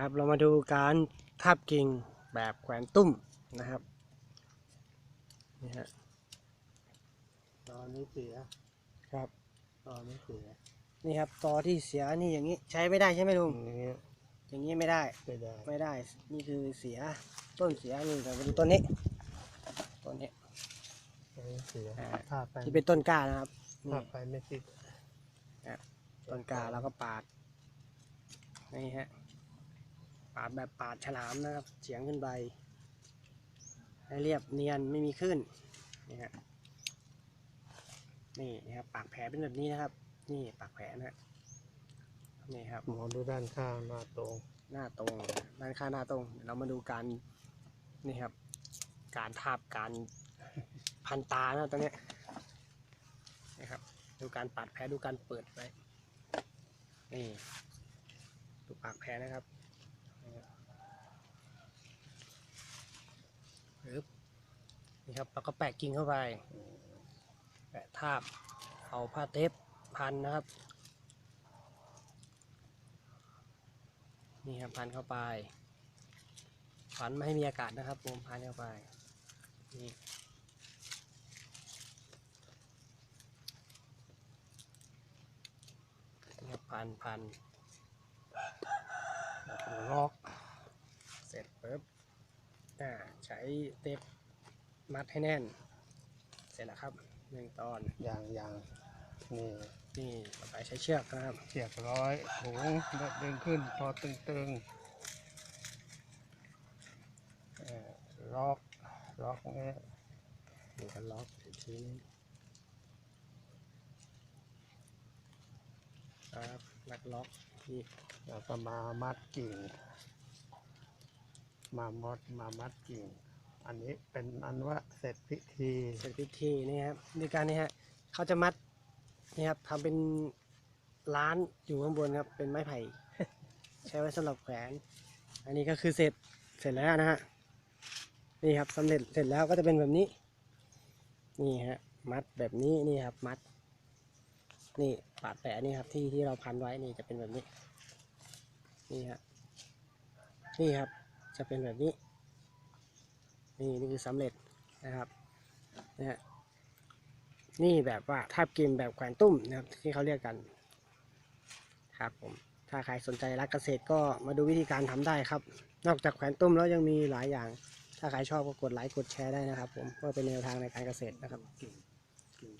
ครับเรามาดูการทาบกิ่งแบบแขวนตุ้มนะครับนี่ฮะตอนนี้เสียครับตอนนี้เสียนี่ครับตอที่เสียนี่อย่างนี้ใช้ไม่ได้ใช่ไหมลุงอย่างเงี้ยอย่างนี้ไม่ได้ไม่ได้ไม่ได้นี่คือเสียต้นเสียนี่แต่มาดูต้นนี้ต้นนี้ตอนนี้เสียอ่าถ้าไปที่เป็นต้นกล้านะครับนี่ถ้าไปไม่ติดต้นกล้าแล้วก็ปาดนี่ฮะ ปาดแบบปาดฉลามนะครับเฉียงขึ้นใบให้เรียบเนียนไม่มีขึ้นนี่ฮะนี่นะครับปากแผลเป็นแบบนี้นะครับ นี่ปากแผลนะฮะนี่ครับหมอดูด้านข้างหน้าตรง หน้าตรงด้านข้างหน้าตรงเดี๋ยวเรามาดูการนี่ครับ การทาบการพันตานะตรงเนี้ยนะครับ ดูการปาดแผลดูการเปิดไว้นี่ดูปากแผลนะครับปึ๊บ นี่ครับแล้วก็แปะกิ่งเข้าไป แปะทาบ เอาผ้าเทปพันนะครับ นี่ครับพันเข้าไป พันไม่ให้มีอากาศนะครับผมพันเข้าไป นี่ครับพันพันแล้วก็ล็อก เสร็จปุ๊บอ่าใช้เทป มัดให้แน่น เสร็จแล้วครับหนึ่งตอนอย่างอย่างนี่นี่ต่อไปใช้เชือกนะครับเสียบร้อยถุงแล้วดึงขึ้นพอตึงๆเอ่อล็อกล็อกเนี้ยดูกันล็อกอีกทีนึงครับลักล็อกนี่แล้วก็มามัดกิ่ง มามัดมามัดกิ่ง อันนี้เป็นอันว่าเสร็จพิธี เสร็จพิธีนี่ครับในการนี้ฮะเขาจะมัดนี่ครับทำเป็นร้านอยู่ข้างบนครับเป็นไม้ไผ่ ใช้ไว้สำหรับแขวน อันนี้ก็คือเสร็จเสร็จแล้วนะฮะนี่ครับสำเร็จเสร็จแล้วก็จะเป็นแบบนี้ นี่ฮะมัดแบบนี้นี่ครับมัด นี่ปาดแผลนี่ครับที่ที่เราพันไว้นี่จะเป็นแบบนี้ นี่ฮะนี่ครับจะเป็นแบบนี้ นี่นี่คือสำเร็จนะครับนะนี่แบบว่าทาบกิมแบบแขวนตุ้มนะครับที่เขาเรียกกันครับผมถ้าใครสนใจรักเกษตรก็มาดูวิธีการทำได้ครับ นอกจากแขวนตุ้มแล้วยังมีหลายอย่าง ถ้าใครชอบก็กดไลค์กดแชร์ได้นะครับ ผมเพื่อเป็นแนวทางในการเกษตรนะครับ